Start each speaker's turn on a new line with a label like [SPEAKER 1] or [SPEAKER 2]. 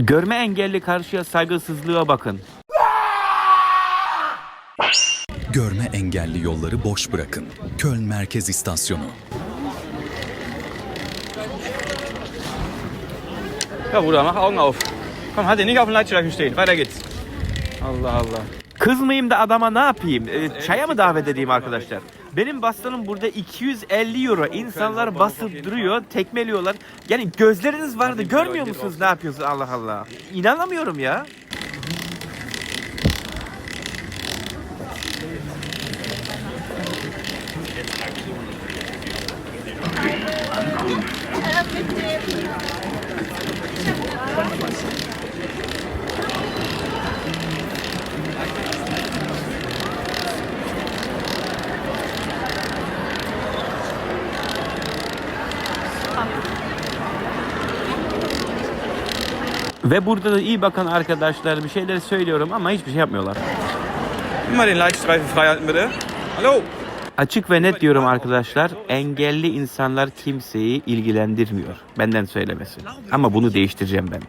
[SPEAKER 1] Görme engelli karşıya saygısızlığa bakın.
[SPEAKER 2] Görme engelli yolları boş bırakın. Köln Merkez İstasyonu.
[SPEAKER 3] Ja, Bruder, mach Augen auf. Komm, halt dich nicht auf dem Leitstreifen stehen. Weiter geht's. Allah Allah.
[SPEAKER 1] Kızmayayım da adama ne yapayım? Ee, çaya mı davet edeyim arkadaşlar? Benim bastonum burada 250 euro. İnsanlar basıp duruyor, tekmeliyorlar. Yani gözleriniz vardı. Görmüyor musunuz ne yapıyorsunuz Allah Allah? İnanamıyorum ya. Ve burada da iyi bakan arkadaşlar bir şeyler söylüyorum ama hiçbir şey yapmıyorlar.
[SPEAKER 3] Immer den Leitstreifen frei halten, bitte. Hallo?
[SPEAKER 1] Açık ve net diyorum arkadaşlar. Engelli insanlar kimseyi ilgilendirmiyor. Benden söylemesi. Ama bunu değiştireceğim ben.